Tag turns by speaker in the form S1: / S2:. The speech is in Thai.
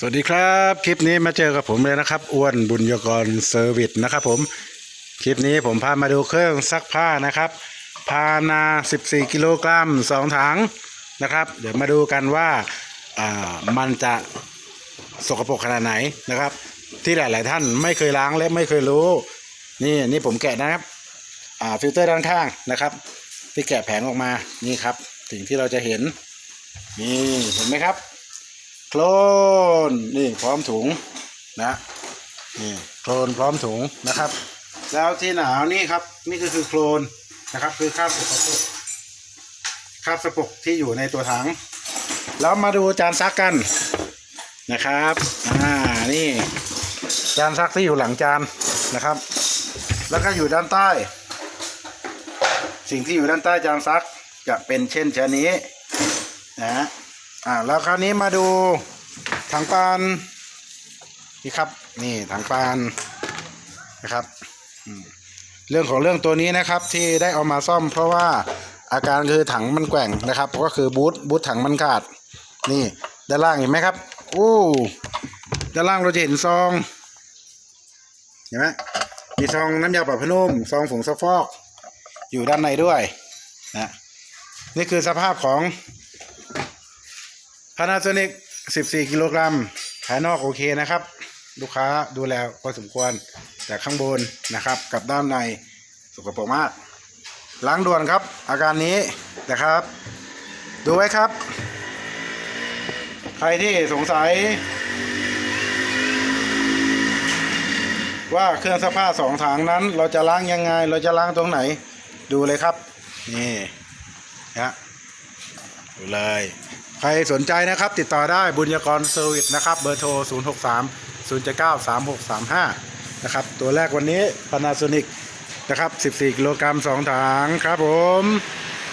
S1: สวัสดีครับ คลิปนี้มาเจอกับผมเลยนะครับ อ้วนบุญยกรเซอร์วิสนะครับผม คลิปนี้ผมพามาดูเครื่องซักผ้านะครับพานา 14 กิโลกรัม2ถังนะครับ เดี๋ยวมาดูกันว่าอ่ามันจะสกปรกขนาดไหนนะครับ ที่หลาย ๆ ท่านไม่เคยล้างและไม่เคยรู้ นี่นี่ผมแกะนะครับอ่าฟิลเตอร์ด้านข้างนะครับ ที่แกะแผงออกมานี่ครับสิ่งที่เราจะเห็นนี่เห็นไหมครับ โคลนนี่พร้อมถุงนะนี่โคลนพร้อมถุงนะครับ แล้วที่หนาวนี่ครับ นี่ก็คือโคลนนะครับ คือคราบสกปรกคราบสกปรกที่อยู่ในตัวถัง แล้วมาดูจานซักกันนะครับอ่านี่ จานซักที่อยู่หลังจานนะครับ แล้วก็อยู่ด้านใต้ สิ่งที่อยู่ด้านใต้จานซักจะเป็นเช่นชนี้นะฮะ อ่าแล้วคราวนี้มาดูถังปานนี่ครับ นี่ถังปานนะครับเรื่องของเรื่องตัวนี้นะครับที่ได้เอามาซ่อม เพราะว่าอาการคือถังมันแกว่งนะครับ ก็คือบูทบูทถังมันขาด นี่ด้านล่างเห็นไหมครับโอ้ด้านล่างเราจะเห็นซองเห็นไหมมีซองน้ำยาปรับผ้านุ่มซองผงซักฟอก อยู่ด้านในด้วยนะนี่คือสภาพของ Panasonic 14 กิโลกรัมภายนอกโอเคนะครับ ลูกค้าดูแลพอสมควรแต่ข้างบนนะครับกับด้านในสกปรกมาก ล้างด่วนครับ อาการนี้นะครับ ดูไว้ครับ ใครที่สงสัย ว่าเครื่องซักผ้าสองถังนั้น เราจะล้างยังไง เราจะล้างตรงไหน ดูเลยครับ นี่นะดูเลย ใครสนใจนะครับ ติดต่อได้บุญยกรเซอร์วิสนะครับ เบอร์โทร 0 6 3 0 7 9 3 6 3 5 นะครับ ตัวแรกวันนี้ Panasonic นะครับ 14 กิโลกรัม2ถังครับผม